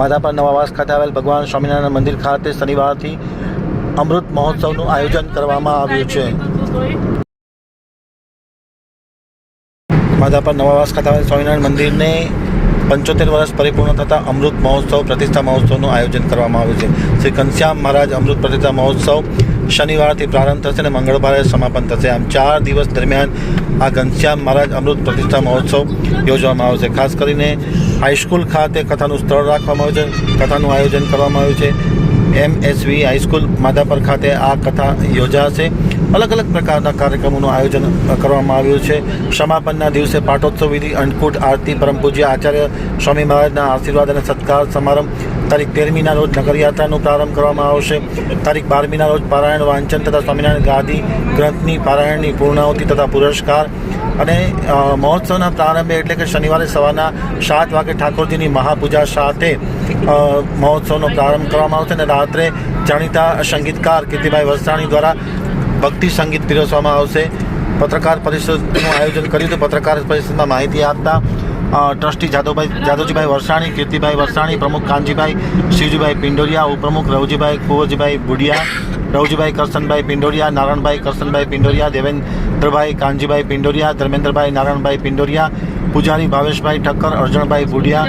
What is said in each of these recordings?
માધાપર નવાવાસ ખાતે આવેલ ભગવાન સ્વામિનારાયણ મંદિર ખાતે શનિવારથી અમૃત મહોત્સવનું આયોજન કરવામાં આવ્યું છે. માધાપર નવાવાસ ખાતે આવેલ સ્વામિનારાયણ મંદિરને પંચોતેર વર્ષ પરિપૂર્ણ થતાં અમૃત મહોત્સવ, પ્રતિષ્ઠા મહોત્સવનું આયોજન કરવામાં આવ્યું છે. શ્રી ઘનશ્યામ મહારાજ અમૃત પ્રતિષ્ઠા મહોત્સવ શનિવારથી પ્રારંભ થશે અને મંગળવારે સમાપન થશે. આમ ચાર દિવસ દરમિયાન આ ઘનશ્યામ મહારાજ અમૃત પ્રતિષ્ઠા મહોત્સવ યોજવામાં આવશે ખાસ કરીને હાઈસ્કૂલ ખાતે કથાનું સ્થળ રાખવામાં આવ્યું છે. કથાનું આયોજન કરવામાં આવ્યું છે. એમએસવી હાઈસ્કૂલ માધાપર ખાતે આ કથા યોજાશે. અલગ અલગ પ્રકારના કાર્યક્રમોનું આયોજન કરવામાં આવ્યું છે. સમાપનના દિવસે પાટોત્સવ વિધિ અન્નકૂટ આરતી પરમ પૂજ્ય આચાર્ય સ્વામી મહારાજના આશીર્વાદ અને સત્કાર સમારંભ તારીખ તેરમીના રોજ નગરયાત્રાનો પ્રારંભ કરવામાં આવશે. તારીખ બારમીના રોજ પારાયણ વાંચન તથા સ્વામિનારાયણ ગાદી ગ્રંથની પારાયણની પૂર્ણાહુતિ તથા પુરસ્કાર. અને મહોત્સવના પ્રારંભે એટલે કે શનિવારે સવારના સાત વાગે ઠાકોરજીની મહાપૂજા સાથે મહોત્સવનો પ્રારંભ કરવામાં આવશે અને રાત્રે જાણીતા સંગીતકાર કીર્તિભાઈ વરસાણી દ્વારા ભક્તિ સંગીત પીરસવામાં આવશે. પત્રકાર પરિષદનું આયોજન કર્યું હતું. પત્રકાર પરિષદમાં માહિતી આપતા ટ્રસ્ટી જાદવભાઈ, જાદવજીભાઈ વરસાણી, કીર્તિભાઈ વરસાણી, પ્રમુખ કાનજીભાઈ, શિવજીભાઈ પિંડોરિયા, ઉપપ્રમુખ રવજીભાઈ કુંવરજીભાઈ બુડિયા, રવજીભાઈ કરશનભાઈ પિંડોરિયા, નારાયણભાઈ કરશનભાઈ પિંડોરિયા, દેવેન્દ્રભાઈ કાનજીભાઈ પિંડોરિયા, ધર્મેન્દ્રભાઈ નારાયણભાઈ પિંડોરિયા, પૂજારી ભાવેશભાઈ ઠક્કર, અર્જણભાઈ બુડિયા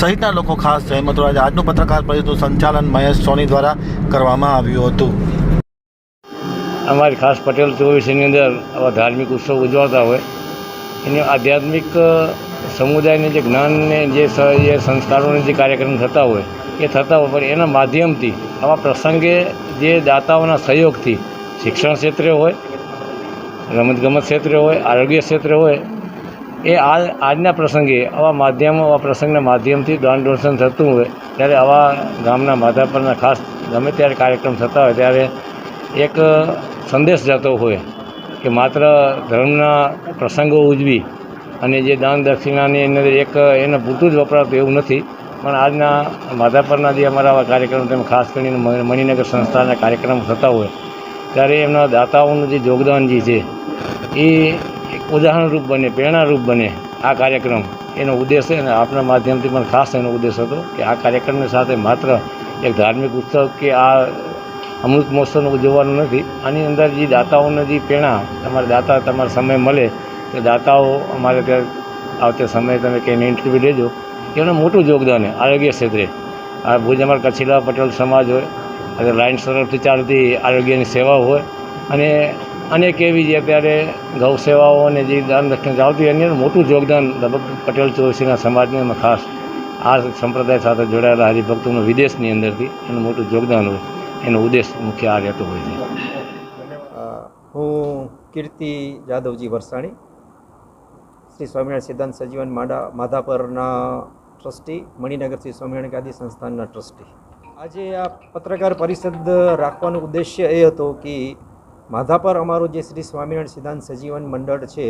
સહિતના લોકો ખાસ જહેમત આજનું પત્રકાર પરિષદનું સંચાલન મહેશ સોની દ્વારા કરવામાં આવ્યું હતું. અમારી ખાસ પટેલ ચોવીસની અંદર આવા ધાર્મિક ઉત્સવ ઉજવાતા હોય. એની આધ્યાત્મિક સમુદાયને જે જ્ઞાનને જે જે સંસ્કારોને જે કાર્યક્રમ થતા હોય, એ થતા હોય, પણ એના માધ્યમથી, આવા પ્રસંગે જે દાતાઓના સહયોગથી શિક્ષણ ક્ષેત્રે હોય, રમતગમત ક્ષેત્રે હોય, આરોગ્ય ક્ષેત્રે હોય, એ આ, આજના પ્રસંગે, આવા માધ્યમો, આવા પ્રસંગના માધ્યમથી દાન ડોનેશન થતું હોય, ત્યારે આવા ગામના માધાપરના ખાસ ગમે ત્યારે કાર્યક્રમ થતા હોય, ત્યારે એક સંદેશ જતો હોય કે માત્ર ધર્મના પ્રસંગો ઉજવી અને જે દાન દક્ષિણાની અંદર એક એને પૂરતું જ વપરાતું એવું નથી. પણ આજના માધાપરના જે અમારા કાર્યક્રમ તેમ ખાસ કરીને મણિનગર સંસ્થાના કાર્યક્રમ થતા હોય, ત્યારે એમના દાતાઓનું જે યોગદાન જે છે, એ એક ઉદાહરણરૂપ બને, પ્રેરણારૂપ બને આ કાર્યક્રમ. એનો ઉદ્દેશ અને આપના માધ્યમથી પણ ખાસ એનો ઉદ્દેશ હતો કે આ કાર્યક્રમની સાથે માત્ર એક ધાર્મિક ઉત્સવ કે આ અમૃત મહોત્સવનો ઉજવવાનું નથી. આની અંદર જે દાતાઓને જે પ્રેરણા, તમારા દાતા, તમારો સમય મળે તે દાતાઓ અમારે ત્યાં આવતે સમયે તમે કંઈને ઇન્ટરવ્યૂ લેજો. એનું મોટું યોગદાન છે, આરોગ્ય ક્ષેત્રે. આ ભુજ અમારા કચ્છીલા પટેલ સમાજ હોય, અને લાયન્સ તરફથી ચાલતી આરોગ્યની સેવાઓ હોય, અને અનેક એવી જે અત્યારે ગૌ સેવાઓ અને જે દાન દક્ષિણ ચાલતી એની મોટું યોગદાન લગભગ પટેલ ચોવીસીના સમાજને ખાસ આ સંપ્રદાય સાથે જોડાયેલા હરિભક્તોનું વિદેશની અંદરથી એનું મોટું યોગદાન હોય. એનો ઉદ્દેશ મુખ્ય આ રહેતો હોય છે. હું કીર્તિ જાદવજી વરસાણી. શ્રી સ્વામિનારાયણ સિદ્ધાંત સજીવન માડા માધાપરના ટ્રસ્ટી, મણિનગર શ્રી સ્વામિનારાયણ ગાદી સંસ્થાનના ટ્રસ્ટી. આજે આ પત્રકાર પરિષદ રાખવાનો ઉદ્દેશ્ય એ હતો કે માધાપર અમારું જે શ્રી સ્વામિનારાયણ સિદ્ધાંત સજીવન મંડળ છે,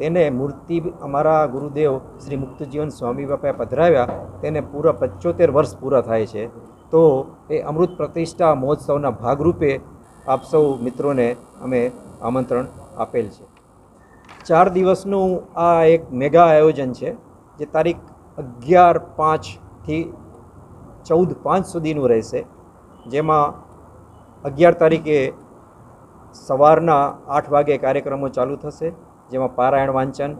તેને મૂર્તિ અમારા ગુરુદેવ શ્રી મુક્તજીવન સ્વામી બાપાએ પધરાવ્યા, તેને પૂરા પંચોતેર વર્ષ પૂરા થાય છે. તો એ અમૃત પ્રતિષ્ઠા મહોત્સવના ભાગરૂપે આપ સૌ મિત્રોને અમે આમંત્રણ આપેલ છે. ચાર દિવસનું આ એક મેગા આયોજન છે, જે તારીખ અગિયાર પાંચથી ચૌદ પાંચ સુધીનું રહેશે. જેમાં અગિયાર તારીખે સવારના આઠ વાગે કાર્યક્રમો ચાલુ થશે, જેમાં પારાયણ વાંચન,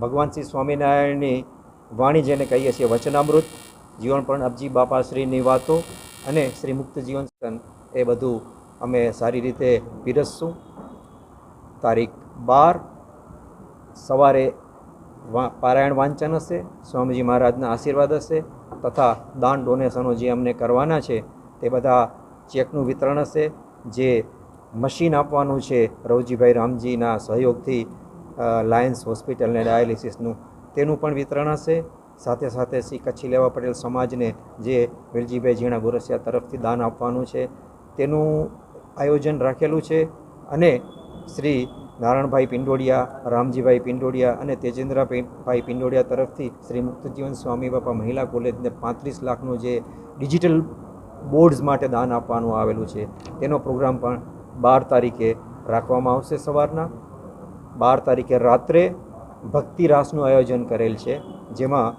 ભગવાન શ્રી સ્વામિનારાયણની વાણી જેને કહીએ છીએ વચનામૃત જીવનપર્ણ અબજી બાપાશ્રીની વાતો અને શ્રી મુક્ત જીવન એ બધું અમે સારી રીતે પીરસશું. તારીખ બાર સવારે પારાયણ વાંચન હશે, સ્વામીજી મહારાજના આશીર્વાદ હશે, તથા દાન ડોનેશનો જે અમને કરવાના છે, તે બધા ચેકનું વિતરણ હશે, જે મશીન આપવાનું છે રવજીભાઈ રામજીના સહયોગથી લાયન્સ હોસ્પિટલ અને ડાયાલિસિસનું તેનું પણ વિતરણ હશે. સાથે સાથે શ્રી કચ્છી લેવા પટેલ સમાજને જે વેલજીભાઈ ઝીણા ગોરસિયા તરફથી દાન આપવાનું છે, તેનું આયોજન રાખેલું છે. અને શ્રી નારાયણભાઈ પિંડોડિયા, રામજીભાઈ પિંડોડિયા અને તેજેન્દ્રભાઈ પિંડોડિયા તરફથી શ્રી મુક્તજીવન સ્વામી બાપા મહિલા કોલેજને પાંત્રીસ લાખનું જે ડિજિટલ બોર્ડ્સ માટે દાન આપવાનું આવેલું છે, તેનો પ્રોગ્રામ પણ બાર તારીખે રાખવામાં આવશે સવારના. બાર તારીખે રાત્રે ભક્તિ રાસનું આયોજન કરેલ છે, જેમાં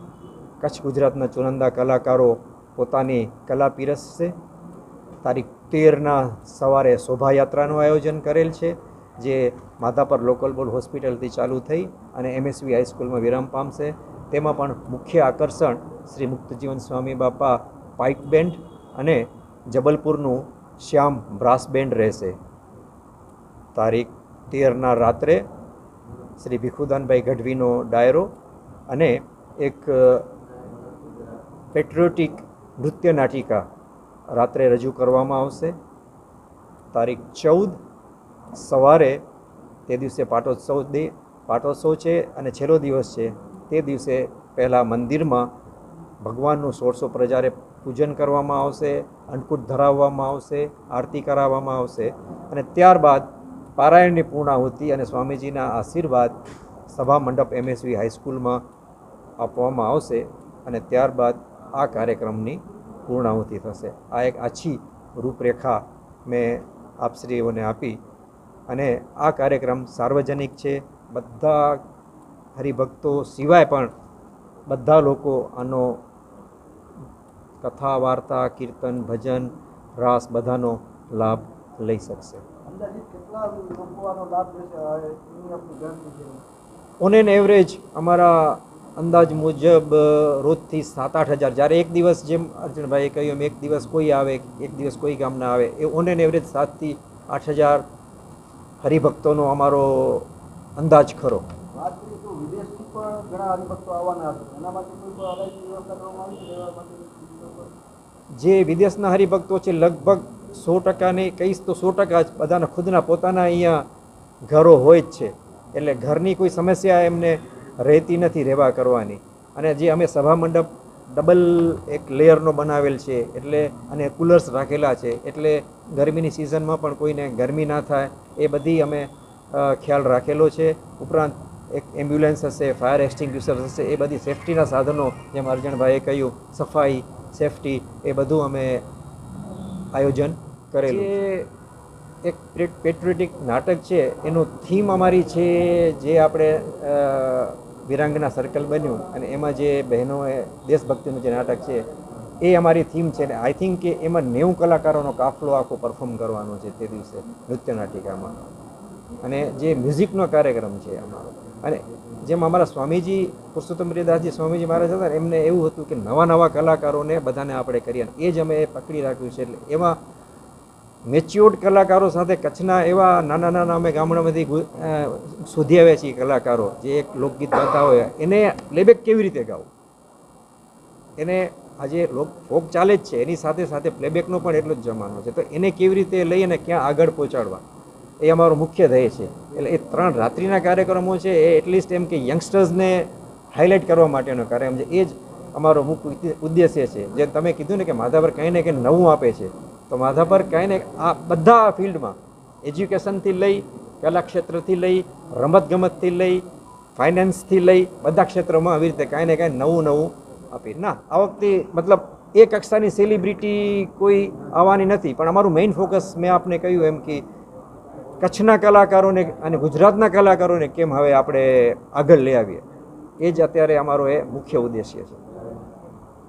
કચ્છ ગુજરાતના ચુનંદા કલાકારો પોતાની કલા પીરસશે. તારીખ તેરના સવારે શોભાયાત્રાનું આયોજન કરેલ છે. જે માધાપર લોકલ બોલ હોસ્પિટલથી ચાલુ થઈ અને એમએસવી હાઈસ્કૂલમાં વિરામ પામશે. તેમાં પણ મુખ્ય આકર્ષણ શ્રી મુક્તજીવન સ્વામી બાપા પાઇક બેન્ડ અને જબલપુરનું શ્યામ બ્રાસ બેન્ડ રહેશે. તારીખ તેરના રાત્રે શ્રી ભીખુદાનભાઈ ગઢવીનો ડાયરો અને એક પેટ્રિયોટિક નૃત્ય નાટિકા રાત્રે રજૂ કરવામાં આવશે. તારીખ ચૌદ સવારે તે દિવસે પાટોત્સવ પાટોત્સવ છે અને છેલ્લો દિવસ છે. તે દિવસે પહેલાં મંદિરમાં ભગવાનનું સોળસો પ્રજારે પૂજન કરવામાં આવશે, અન્નકૂટ ધરાવવામાં આવશે, આરતી કરાવવામાં આવશે અને ત્યારબાદ પારાયણની પૂર્ણાહુતિ અને સ્વામીજીના આશીર્વાદ સભા મંડપ એમએસવી હાઈસ્કૂલમાં આપવામાં આવશે અને ત્યારબાદ આ કાર્યક્રમની પૂર્ણાહુતિ થશે. આ એક આછી રૂપરેખા મેં આપશ્રીઓને આપી અને આ કાર્યક્રમ સાર્વજનિક છે. બધા હરિભક્તો સિવાય પણ બધા લોકો આનો કથા વાર્તા કીર્તન ભજન રાસ બધાનો લાભ લઈ શકશે. ઓન એન એવરેજ અમારા અંદાજ મુજબ રોજથી સાત આઠ હજાર. જ્યારે એક દિવસ જેમ અર્જુનભાઈએ કહ્યું એમ એક દિવસ કોઈ આવે એક દિવસ કોઈ ગામના આવે એ ઓન એન એવરેજ સાતથી આઠ હજાર હરિભક્તોનો અમારો અંદાજ ખરો. જે વિદેશના હરિભક્તો છે લગભગ સો ટકાની કહીશ તો સો ટકા જ બધાના ખુદના પોતાના અહીંયા ઘરો હોય જ છે. એટલે ઘરની કોઈ સમસ્યા એમને રહેતી નથી રહેવા કરવાની. અને જે અમે સભા મંડપ ડબલ એક લેયરનો બનાવેલ છે એટલે અને કુલર્સ રાખેલા છે એટલે ગરમીની સિઝનમાં પણ કોઈને ગરમી ના થાય, એ બધી અમે ખ્યાલ રાખેલો છે. ઉપરાંત એક એમ્બ્યુલન્સ હશે, ફાયર એક્સટિંગ્યુશર હશે, એ બધી સેફટીના સાધનો, જેમ અર્જણભાઈએ કહ્યું, સફાઈ, સેફટી, એ બધું અમે આયોજન કરેલું છે. એક પેટ્રિયોટિક નાટક છે, એનું થીમ અમારી છે જે આપણે વિરાંગના સર્કલ બન્યું અને એમાં જે બહેનોએ, દેશભક્તિનું જે નાટક છે એ અમારી થીમ છે ને આઈ થિંક કે એમાં નેવું કલાકારોનો કાફલો આખો પરફોર્મ કરવાનો છે તે દિવસે નૃત્ય નાટિકામાં અને જે મ્યુઝિકનો કાર્યક્રમ છે અમારો. અને જેમ અમારા સ્વામીજી, પુરુષોત્તમ પ્રિયદાસજી સ્વામીજી મહારાજ હતા એમને એવું હતું કે નવા નવા કલાકારોને બધાને આપણે કરીએ એ જ અમે પકડી રાખ્યું છે એટલે એમાં મેચ્યોર્ડ કલાકારો સાથે કચ્છના એવા નાના નાના અમે ગામડામાંથી શોધી આવ્યા છીએ કલાકારો, જે એક લોકગીત ગાતા હોય, એને પ્લેબેક કેવી રીતે ગાવું? એને આજે લોક ફોક ચાલે જ છે. એની સાથે સાથે પ્લેબેકનો પણ એટલો જ જમાનો છે. તો એને કેવી રીતે લઈ અને ક્યાં આગળ પહોંચાડવા? એ અમારો મુખ્ય ધ્યેય છે. એટલે એ ત્રણ રાત્રિના કાર્યક્રમો છે. એ એટલીસ્ટ એમ કે યંગસ્ટર્સને હાઇલાઇટ કરવા માટેનો કાર્યક્રમ છે. એ જ અમારો મુખ્ય ઉદ્દેશ્ય છે. જે તમે કીધું ને કે માધાપર કંઈ ને કંઈ નવું આપે છે. તો માધાપર કાંઈ ને આ બધા ફિલ્ડમાં એજ્યુકેશનથી લઈ, કલા ક્ષેત્રથી લઈ, રમતગમતથી લઈ ફાઇનાન્સથી લઈ, બધા ક્ષેત્રોમાં આવી રીતે કાંઈ ને કાંઈ નવું નવું આપી. ના, આ વખતે મતલબ એ કક્ષાની સેલિબ્રિટી કોઈ આવવાની નથી, પણ અમારું મેઇન ફોકસ મેં આપને કહ્યું એમ કે કચ્છના કલાકારોને અને ગુજરાતના કલાકારોને કેમ હવે આપણે આગળ લઈ આવીએ. એ જ અત્યારે અમારો એ મુખ્ય ઉદ્દેશ્ય છે.